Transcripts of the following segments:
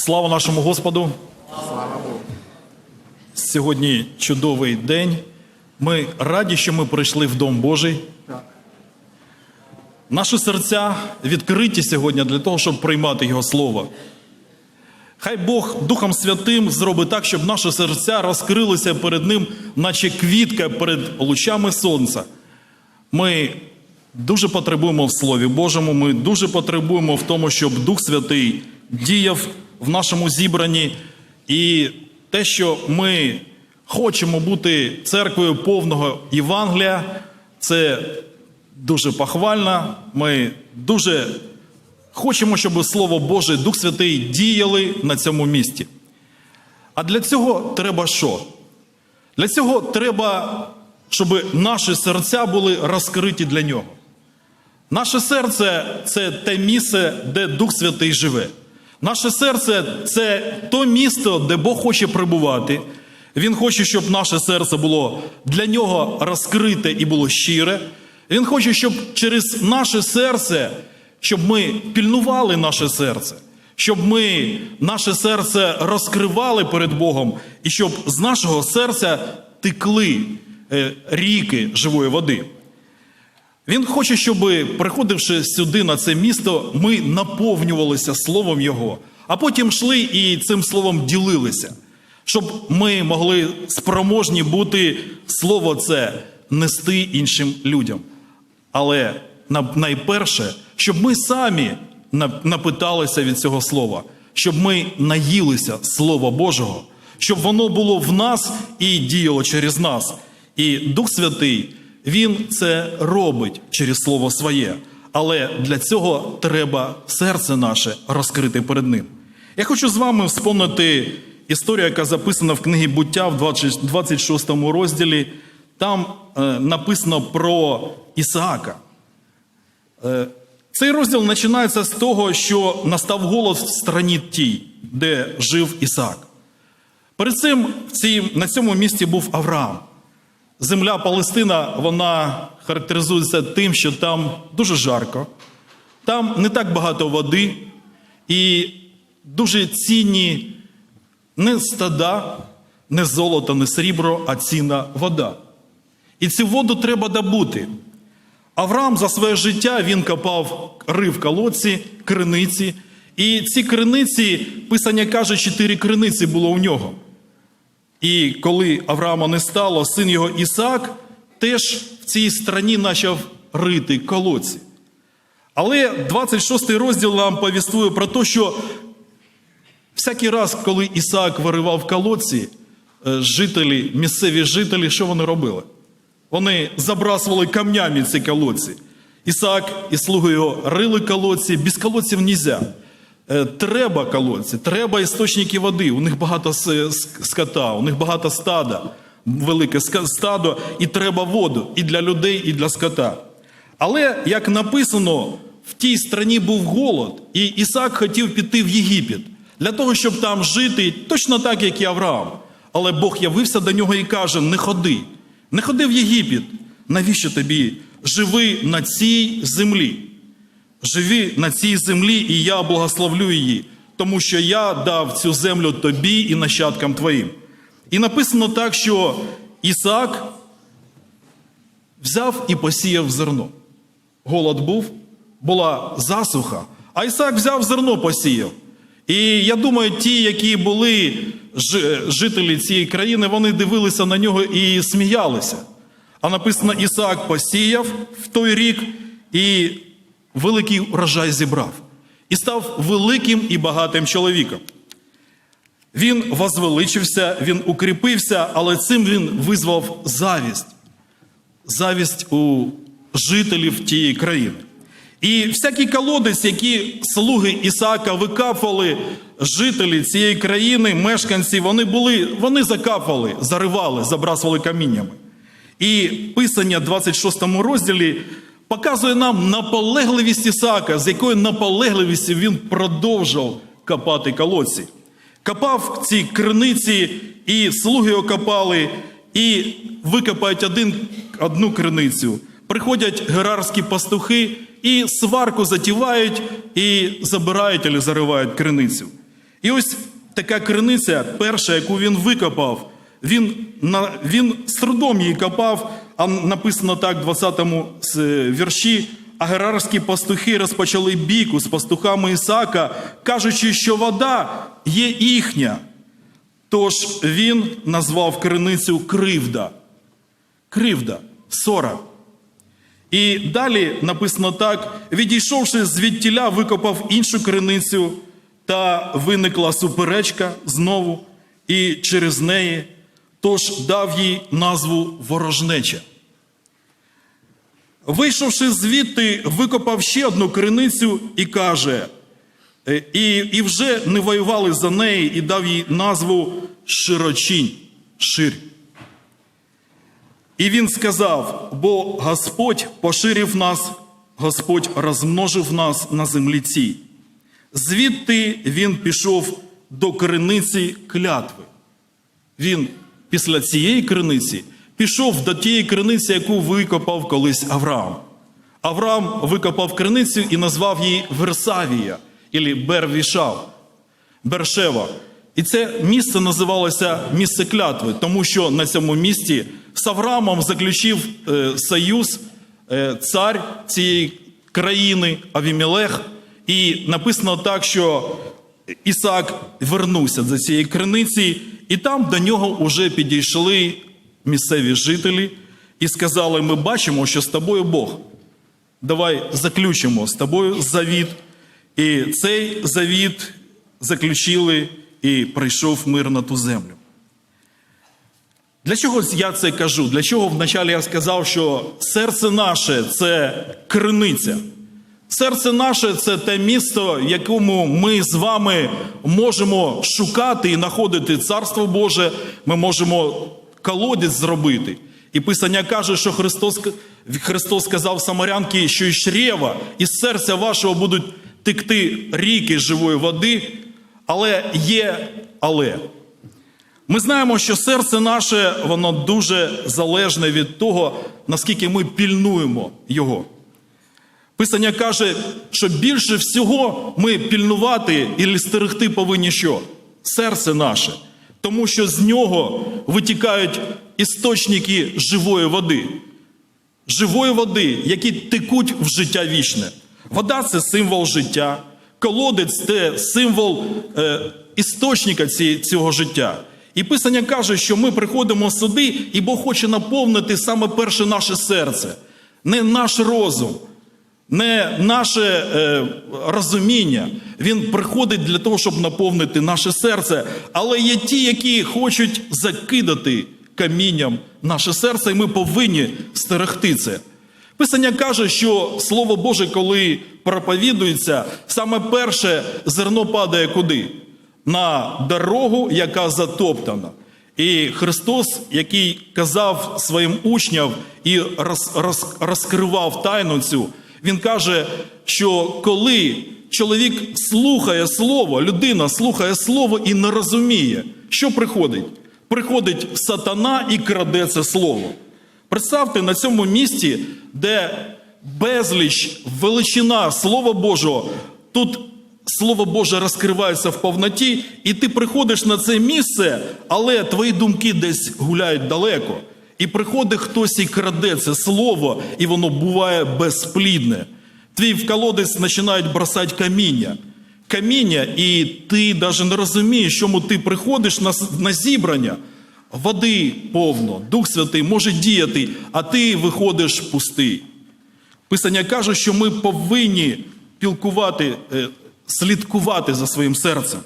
Слава нашому Господу! Слава Богу. Сьогодні чудовий день. Ми раді, що ми прийшли в Дом Божий. Так. Наші серця відкриті сьогодні для того, щоб приймати Його Слово. Хай Бог Духом Святим зробить так, щоб наші серця розкрилися перед Ним, наче квітка перед лучами сонця. Ми дуже потребуємо в Слові Божому, ми дуже потребуємо в тому, щоб Дух Святий діяв в нашому зібранні. І те, що ми хочемо бути церквою повного Євангелія, це дуже похвально. Ми дуже хочемо, щоб Слово Боже, Дух Святий діяли на цьому місці. А для цього треба що? Для цього треба, щоб наші серця були розкриті для нього. Наше серце це те місце, де Дух Святий живе. Наше серце це то місто, де Бог хоче прибувати. Він хоче, щоб наше серце було для нього розкрите і було щире. Він хоче, щоб через наше серце, щоб ми пільнували наше серце, щоб ми наше серце розкривали перед Богом, і щоб з нашого серця текли е, ріки живої води. Він хоче, щоб, приходивши сюди на це місто, ми наповнювалися Словом Його, а потім йшли і цим словом ділилися, щоб ми могли спроможні бути слово це нести іншим людям. Але найперше, щоб ми самі напиталися від цього слова, щоб ми наїлися Слова Божого, щоб воно було в нас і діяло через нас. І Дух Святий, Він це робить через Слово Своє. Але для цього треба серце наше розкрити перед Ним. Я хочу з вами вспомнити історію, яка записана в книгі буття в 26 розділі. Там е, написано про Ісаака. Е, Цей розділ починається з того, що настав голод в страні тій, де жив Ісаак. Перед цим на цьому місці був Авраам. Земля Палестина вона характеризується тим, що там дуже жарко, там не так багато води і дуже цінні не стада, не золото, не срібро, а цінна вода. І цю воду треба добути. Авраам за своє життя він копав рив колодці, криниці. І ці криниці, писання каже, чотири криниці було у нього. І коли Авраама не стало, син його Ісаак теж в цій страні почав рити колодці. Але 26 розділ нам повіствує про те, що всякий раз, коли Ісаак виривав колодці, е, жителі, місцеві жителі, що вони робили? Вони забрасували камнями ці колодці. Ісаак і слуги його рили колодці, без колодців нельзя. Е, Треба колодці, треба істочники води. У них багато скота, у них багато стада, велике стадо, і треба воду і для людей, і для скота. Але, як написано, в тій страні був голод, і Ісаак хотів піти в Єгипет для того, щоб там жити точно так, як і Авраам. Але Бог явився до нього і каже: не ходи, не ходи в Єгипет. Навіщо тобі? Живи на цій землі. Живи на цій землі, і я благословлю її, тому що я дав цю землю тобі і нащадкам твоїм. І написано так, що Ісаак взяв і посіяв зерно. Голод був, була засуха, а Ісаак взяв зерно посіяв. І я думаю, ті, які були жителі цієї країни, вони дивилися на нього і сміялися. А написано, Ісаак посіяв в той рік і великий урожай зібрав. І став великим і багатим чоловіком. Він возвеличився, він укріпився, але цим він визвав завість. Завість у жителів тієї країни. І всякий колодець, які слуги Ісаака викапували, жителі цієї країни, мешканці, вони були, вони закапували, заривали, забрасували каміннями. І писання в 26 розділі показує нам наполегливість Ісаака, з якою наполегливістю він продовжував копати колодці. Копав ці криниці, і слуги його копали, і викопають один, одну криницю. Приходять герарські пастухи і сварку затівають, і забирають або заривають криницю. І ось така криниця, перша, яку він викопав, він, він з трудом її копав, а написано так в 20-му вірші. А герарські пастухи розпочали бійку з пастухами Ісака, кажучи, що вода є їхня. Тож він назвав криницю кривда. Кривда, сора. І далі написано так: відійшовши звідтіля, викопав іншу криницю, та виникла суперечка знову, і через неї, тож дав їй назву ворожнеча. Вийшовши звідти, викопав ще одну криницю і каже, е, і, і вже не воювали за неї, і дав їй назву Широчінь, ширь. І він сказав: бо Господь поширив нас, Господь розмножив нас на землі цій. Звідти він пішов до криниці клятви. Він після цієї криниці пішов до тієї криниці, яку викопав колись Авраам. Авраам викопав криницю і назвав її Версавія, або Бервішав, Бершева. І це місце називалося місце клятви, тому що на цьому місці з Авраамом заключив е, союз е, цар цієї країни Авімелех. І написано так, що Ісаак вернувся до цієї криниці, і там до нього вже підійшли місцеві жителі і сказали: Ми бачимо, що з тобою Бог. Давай заключимо з тобою завіт. І цей завіт заключили, і прийшов мир на ту землю. Для чого я це кажу? Для чого вначалі я сказав, що серце наше це криниця. Серце наше це те місто, в якому ми з вами можемо шукати і знаходити Царство Боже, ми можемо колодязь зробити. І Писання каже, що Христос, Христос сказав самарянки, що із чрева, із серця вашого будуть текти ріки живої води, але є але. Ми знаємо, що серце наше, воно дуже залежне від того, наскільки ми пільнуємо його. Писання каже, що більше всього ми пільнувати і стерегти повинні що? Серце наше. Тому що з нього витікають істочники живої води. Живої води, які текуть в життя вічне. Вода це символ життя. Колодець це символ е, істочника цього життя. І Писання каже, що ми приходимо сюди, і Бог хоче наповнити саме перше наше серце, не наш розум, не наше е, розуміння. Він приходить для того, щоб наповнити наше серце. Але є ті, які хочуть закидати камінням наше серце, і ми повинні стерегти це. Писання каже, що Слово Боже, коли проповідується, саме перше зерно падає куди? На дорогу, яка затоптана. І Христос, який казав своїм учням і роз, роз, розкривав тайну цю, він каже, що коли чоловік слухає слово, людина слухає слово і не розуміє, що приходить? Приходить сатана і краде це слово. Представте на цьому місці, де безліч, величина Слова Божого, тут Слово Боже розкривається в повноті, і ти приходиш на це місце, але твої думки десь гуляють далеко. І приходить хтось і краде це слово, і воно буває безплідне. Твій в колодець починають бросати каміння. Каміння, і ти навіть не розумієш, чому ти приходиш на, на зібрання. Води повно, Дух Святий може діяти, а ти виходиш пустий. Писання каже, що ми повинні пілкувати, е, слідкувати за своїм серцем.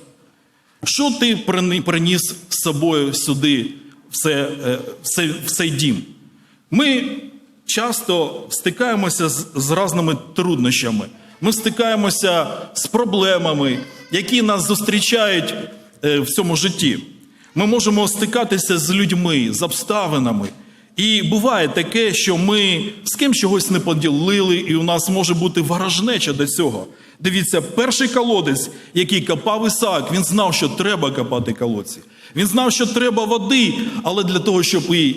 Що ти приніс з собою сюди, в, це, е, в, цей, дім? Ми часто стикаємося з, з різними труднощами. Ми стикаємося з проблемами, які нас зустрічають е, в цьому житті. Ми можемо стикатися з людьми, з обставинами. І буває таке, що ми з ким чогось не поділили, і у нас може бути ворожнеча до цього. Дивіться, перший колодець, який копав Ісаак, він знав, що треба копати колодці. Він знав, що треба води, але для того, щоб і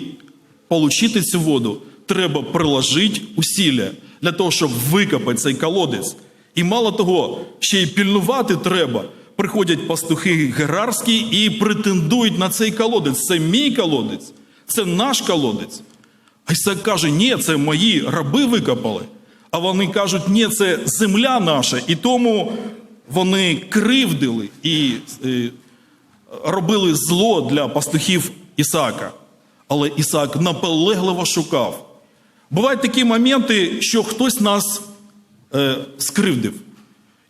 отримати цю воду, треба приложити усилля для того, щоб викопати цей колодець. І мало того, ще й пільнувати треба, приходять пастухи герарські і претендують на цей колодець. Це мій колодець, це наш колодець. А Ісаак каже, ні, це мої раби викопали. А вони кажуть, ні, це земля наша. І тому вони кривдили і е, робили зло для пастухів Ісаака. Але Ісаак наполегливо шукав. Бувають такі моменти, що хтось нас е, скривдив.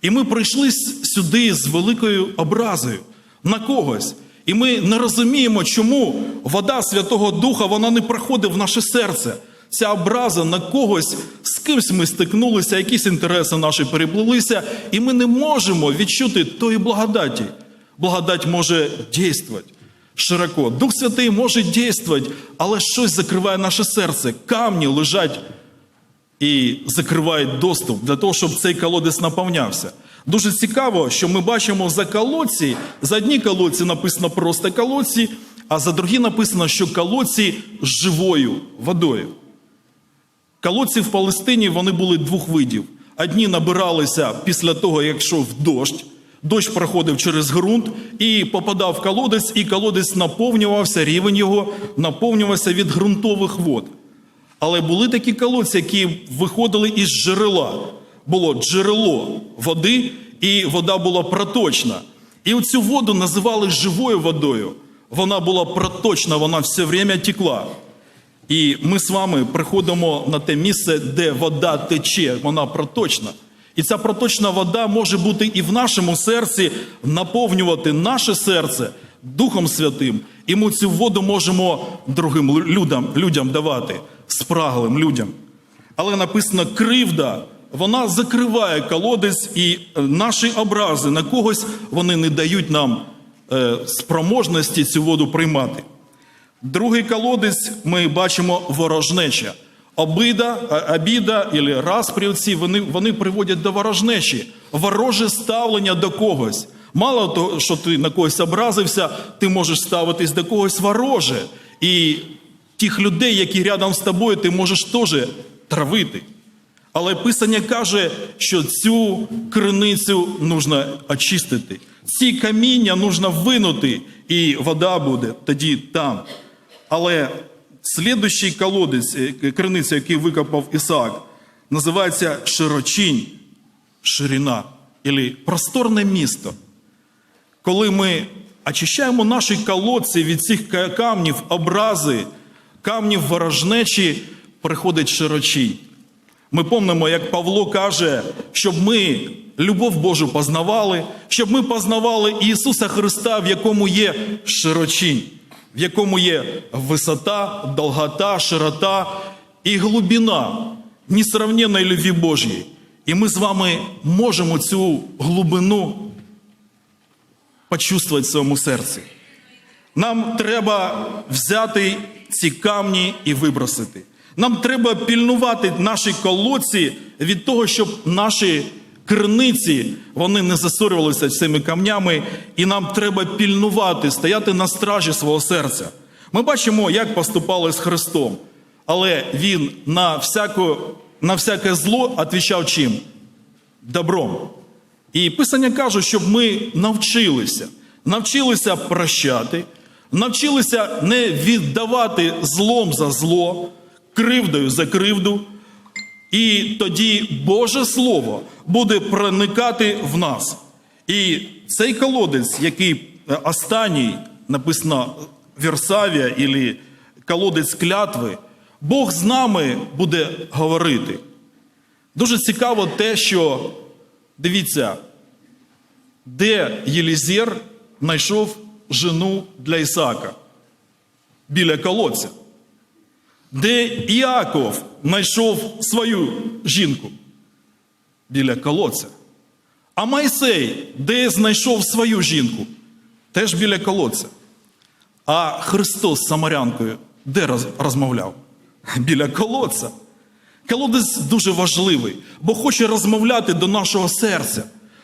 І ми прийшли сюди з великою образою на когось. І ми не розуміємо, чому вода Святого Духа вона не проходить в наше серце. Ця образа на когось, з кимсь ми стикнулися, якісь інтереси наші переплилися, і ми не можемо відчути тої благодаті. Благодать може дійствувати широко. Дух Святий може дійствувати, але щось закриває наше серце. Камні лежать і закривають доступ для того, щоб цей колодець наповнявся. Дуже цікаво, що ми бачимо за колодці, за одні колодці написано просто колодці, а за другі написано, що колодці з живою водою. Колодці в Палестині вони були двох видів. Одні набиралися після того, як йшов дощ, дощ проходив через ґрунт і попадав в колодець, і колодець наповнювався, рівень його наповнювався від ґрунтових вод. Але були такі колодці, які виходили із джерела. Було джерело води, і вода була проточна. І цю воду називали живою водою. Вона була проточна, вона все время текла. І ми з вами приходимо на те місце, де вода тече, вона проточна. І ця проточна вода може бути і в нашому серці, наповнювати наше серце Духом Святим. І ми цю воду можемо другим людям, людям давати, спраглим людям. Але написано кривда, вона закриває колодець, і е, наші образи на когось вони не дають нам е, спроможності цю воду приймати. Другий колодець ми бачимо ворожнеча. Обида, обіда або распрівці, вони, вони приводять до ворожнечі, вороже ставлення до когось. Мало того, що ти на когось образився, ти можеш ставитись до когось вороже. І тих людей, які рядом з тобою, ти можеш теж травити. Але Писання каже, що цю криницю нужно очистити. Ці каміння нужно винути, і вода буде тоді там. Але слідущий колодець, е, криниця, який викопав Ісаак, називається широчинь, ширина, або просторне місто. Коли ми очищаємо наші колодці від цих камнів, образи, камнів ворожнечі, приходить широчинь. Ми помнимо, як Павло каже, щоб ми любов Божу познавали, щоб ми познавали Ісуса Христа, в якому є широчинь, в якому є висота, долгота, широта і глибина несравненної любві Божої. І ми з вами можемо цю глибину почувствувати в своєму серці. Нам треба взяти ці камні і вибросити. Нам треба пільнувати наші колодці від того, щоб наші криниці вони не засорювалися цими камнями, і нам треба пільнувати, стояти на стражі свого серця. Ми бачимо, як поступали з Христом, але Він на, всяку, на всяке зло відповідав чим? Добром. І Писання каже, щоб ми навчилися, навчилися прощати, навчилися не віддавати злом за зло, кривдою за кривду. І тоді Боже Слово буде проникати в нас. І цей колодець, який е, останній, написано Версавія, або колодець клятви, Бог з нами буде говорити. Дуже цікаво те, що дивіться, де Єлізєр знайшов жену для Ісаака біля колодця, де Іаков знайшов свою жінку біля колодця. А Майсей, де знайшов свою жінку, теж біля колодця. А Христос з Самарянкою де розмовляв? Біля колодця. Колодець дуже важливий, бо хоче розмовляти до нашого серця,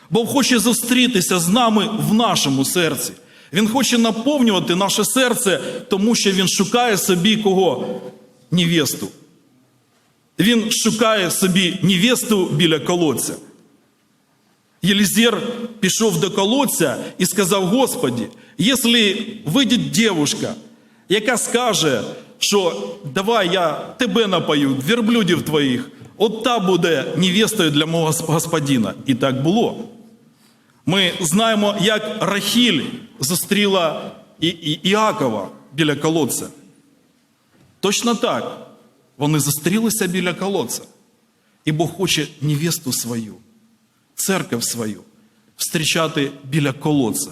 бо хоче зустрітися з нами в нашому серці. Він хоче наповнювати наше серце, тому що він шукає собі кого? Невесту. Він шукає собі невесту біля колодця. Єлізер пішов до колодця і сказав: Господі, якщо вийде дівчинка, яка скаже, що давай я тебе напою, верблюдів твоїх, от та буде невестою для мого господина. І так було. Ми знаємо, як Рахіль зустріла І- Іакова біля колодця. Точно так. Вони зустрілися біля колодця. І Бог хоче невесту свою, церкву свою, встрічати біля колодця.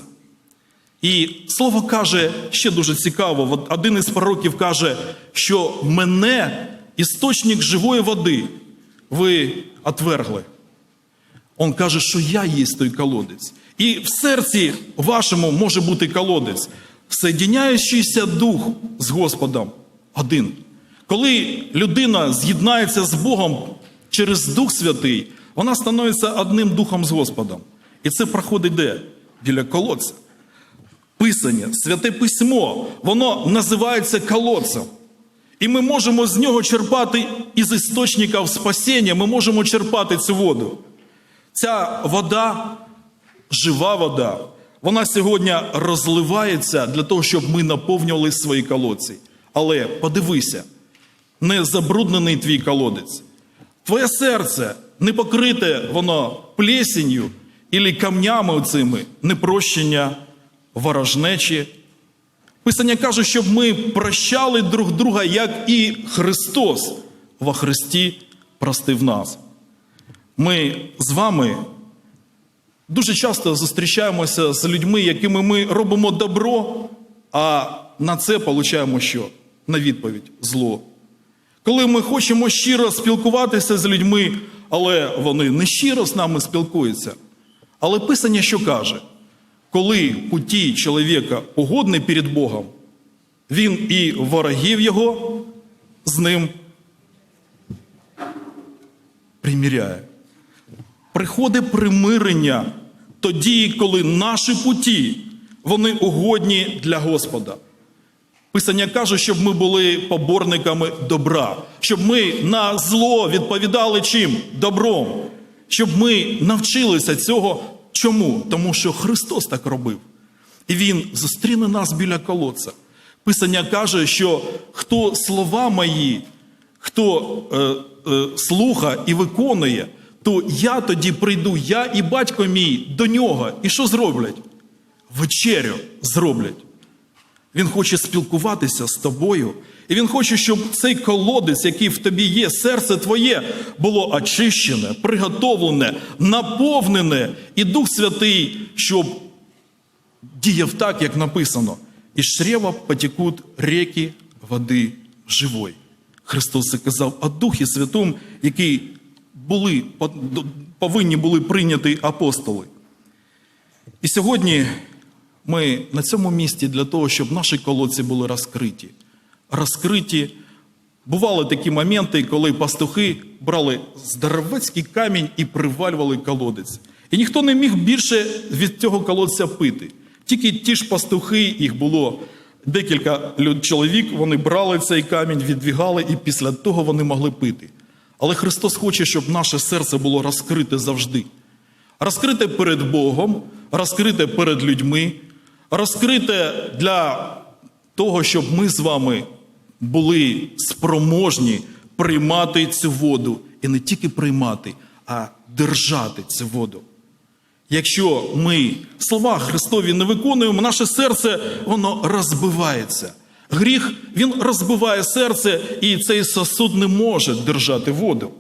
І слово каже ще дуже цікаво. От один із пророків каже, що мене, істочник живої води, ви отвергли. Он каже, що я є той колодець. І в серці вашому може бути колодець, соєдиняючийся дух з Господом один. Коли людина з'єднається з Богом через Дух Святий, вона становиться одним духом з Господом. І це проходить де? Біля колодця. Писання, святе письмо, воно називається колодцем. І ми можемо з нього черпати із істочників спасіння, ми можемо черпати цю воду. Ця вода, жива вода, вона сьогодні розливається для того, щоб ми наповнювали свої колодці. Але подивися, не забруднений твій колодець. Твоє серце не покрите воно плесенью і камнями оцими непрощення, ворожнечі. Писання каже, щоб ми прощали друг друга, як і Христос во Христі простив нас. Ми з вами дуже часто зустрічаємося з людьми, якими ми робимо добро, а на це получаємо що? На відповідь зло. Коли ми хочемо щиро спілкуватися з людьми, але вони не щиро з нами спілкуються. Але Писання що каже? Коли путі чоловіка угодні перед Богом, він і ворогів його з ним приміряє. Приходить примирення тоді, коли наші путі, вони угодні для Господа. Писання каже, щоб ми були поборниками добра, щоб ми на зло відповідали чим? Добром, щоб ми навчилися цього. Чому? Тому що Христос так робив. І Він зустріне нас біля колодця. Писання каже, що хто слова мої, хто е, е, слуха і виконує, то я тоді прийду, я і батько мій до нього. І що зроблять? Вечерю зроблять. Він хоче спілкуватися з тобою. І він хоче, щоб цей колодець, який в тобі є, серце твоє, було очищене, приготовлене, наповнене, і Дух Святий, щоб діяв так, як написано. Із чрева потекуть ріки води живої. Христос це казав о Духі Святому, який були, повинні були прийняти апостоли. І сьогодні ми на цьому місці для того, щоб наші колодці були розкриті. Розкриті. Бували такі моменти, коли пастухи брали здоровецький камінь і привалювали колодець. І ніхто не міг більше від цього колодця пити. Тільки ті ж пастухи, їх було декілька чоловік, вони брали цей камінь, відвігали, і після того вони могли пити. Але Христос хоче, щоб наше серце було розкрите завжди. Розкрите перед Богом, розкрите перед людьми, розкрите для того, щоб ми з вами були спроможні приймати цю воду. І не тільки приймати, а держати цю воду. Якщо ми слова Христові не виконуємо, наше серце воно розбивається. Гріх він розбиває серце, і цей сосуд не може держати воду.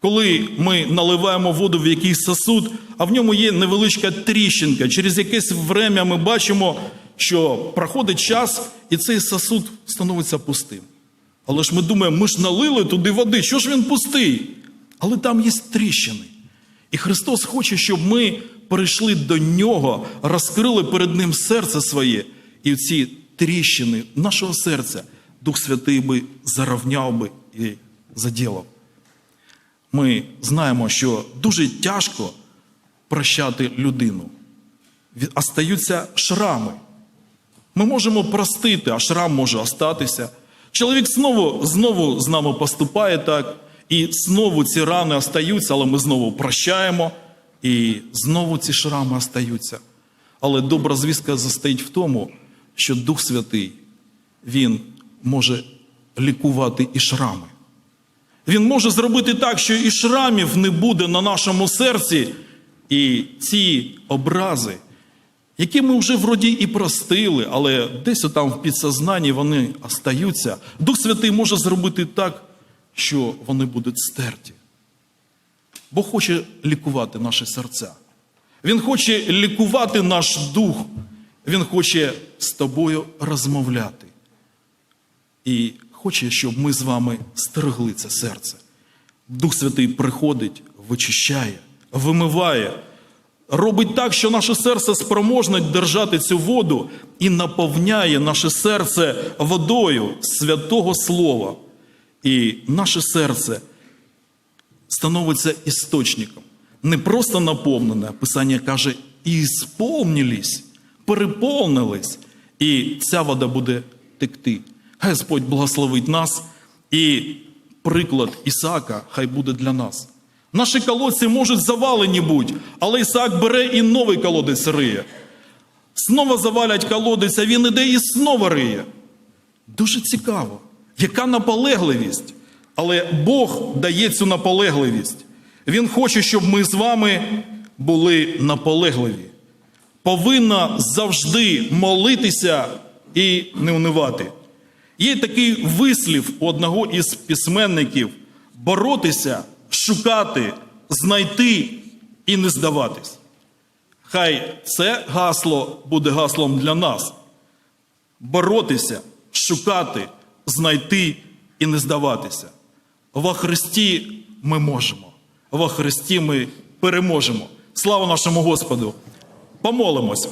Коли ми наливаємо воду в якийсь сосуд, а в ньому є невеличка тріщинка, через якесь время ми бачимо, що проходить час, і цей сосуд становиться пустим. Але ж ми думаємо, ми ж налили туди води, що ж він пустий? Але там є тріщини. І Христос хоче, щоб ми перейшли до нього, розкрили перед Ним серце своє, і ці тріщини нашого серця Дух Святий би заровняв би і заділав. Ми знаємо, що дуже тяжко прощати людину. Остаються шрами. Ми можемо простити, а шрам може остатися. Чоловік знову знову з нами поступає так, і знову ці рани остаються, але ми знову прощаємо. І знову ці шрами остаються. Але добра звістка застоїть в тому, що Дух Святий, Він може лікувати і шрами. Він може зробити так, що і шрамів не буде на нашому серці, і ці образи, які ми вже вроді і простили, але десь там в підсознанні вони остаються. Дух Святий може зробити так, що вони будуть стерті. Бог хоче лікувати наші серця. Він хоче лікувати наш дух. Він хоче з тобою розмовляти. І хоче, щоб ми з вами стерегли це серце. Дух Святий приходить, вичищає, вимиває, робить так, що наше серце спроможне держати цю воду і наповняє наше серце водою святого Слова. І наше серце становиться істочником. Не просто наповнене, Писання каже, і сповнились, переповнились, і ця вода буде текти. Господь благословить нас, і приклад Ісаака хай буде для нас. Наші колодці можуть завалені бути, але Ісаак бере і новий колодець риє. Знову завалять колодець, а він іде і знову риє. Дуже цікаво, яка наполегливість. Але Бог дає цю наполегливість. Він хоче, щоб ми з вами були наполегливі. Повинна завжди молитися і не унивати. Є такий вислів у одного із письменників боротися, шукати, знайти і не здаватись. Хай це гасло буде гаслом для нас. Боротися, шукати, знайти і не здаватися. Во Христі ми можемо. Во Христі ми переможемо. Слава нашому Господу! Помолимося.